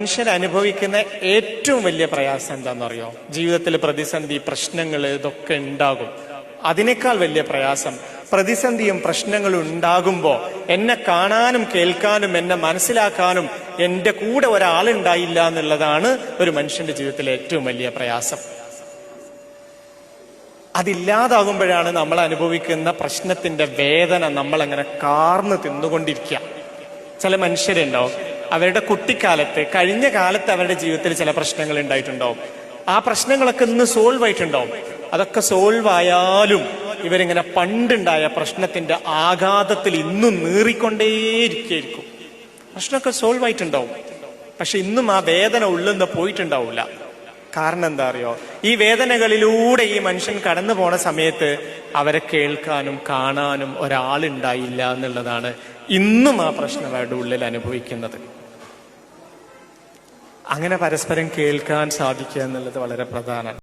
മനുഷ്യൻ അനുഭവിക്കുന്ന ഏറ്റവും വലിയ പ്രയാസം എന്താണെന്നറിയോ? ജീവിതത്തിൽ പ്രതിസന്ധി പ്രശ്നങ്ങൾ ഇതൊക്കെ ഉണ്ടാകും. അതിനേക്കാൾ വലിയ പ്രയാസം പ്രതിസന്ധിയും പ്രശ്നങ്ങളും ഉണ്ടാകുമ്പോൾ എന്നെ കാണാനും കേൾക്കാനും എന്നെ മനസ്സിലാക്കാനും എന്റെ കൂടെ ഒരാളുണ്ടായില്ല എന്നുള്ളതാണ് ഒരു മനുഷ്യന്റെ ജീവിതത്തിലെ ഏറ്റവും വലിയ പ്രയാസം. അതില്ലാതാകുമ്പോഴാണ് നമ്മൾ അനുഭവിക്കുന്ന പ്രശ്നത്തിന്റെ വേദന നമ്മൾ അങ്ങനെ കാർന്ന് തിന്നുകൊണ്ടിരിക്കുക. ചില മനുഷ്യരുണ്ടാവും അവരുടെ കുട്ടിക്കാലത്ത് കഴിഞ്ഞ കാലത്ത് അവരുടെ ജീവിതത്തിൽ ചില പ്രശ്നങ്ങൾ ഉണ്ടായിട്ടുണ്ടാവും. ആ പ്രശ്നങ്ങളൊക്കെ ഇന്ന് സോൾവ് ആയിട്ടുണ്ടാവും. അതൊക്കെ സോൾവ് ആയാലും ഇവരിങ്ങനെ പണ്ടുണ്ടായ പ്രശ്നത്തിന്റെ ആഘാതത്തിൽ ഇന്നും നീറിക്കൊണ്ടേയിരിക്കും പ്രശ്നമൊക്കെ സോൾവ് ആയിട്ടുണ്ടാവും. പക്ഷെ ഇന്നും ആ വേദന ഉള്ളിൽ നിന്ന് പോയിട്ടുണ്ടാവില്ല. കാരണം എന്താ അറിയോ? ഈ വേദനകളിലൂടെ ഈ മനുഷ്യൻ കടന്നു പോണ സമയത്ത് അവരെ കേൾക്കാനും കാണാനും ഒരാളുണ്ടായില്ല എന്നുള്ളതാണ് ഇന്നും ആ പ്രശ്നം അവരുടെ ഉള്ളിൽ അനുഭവിക്കുന്നത്. അങ്ങനെ പരസ്പരം കേൾക്കാൻ സാധിക്കുക എന്നുള്ളത് വളരെ പ്രധാനമാണ്.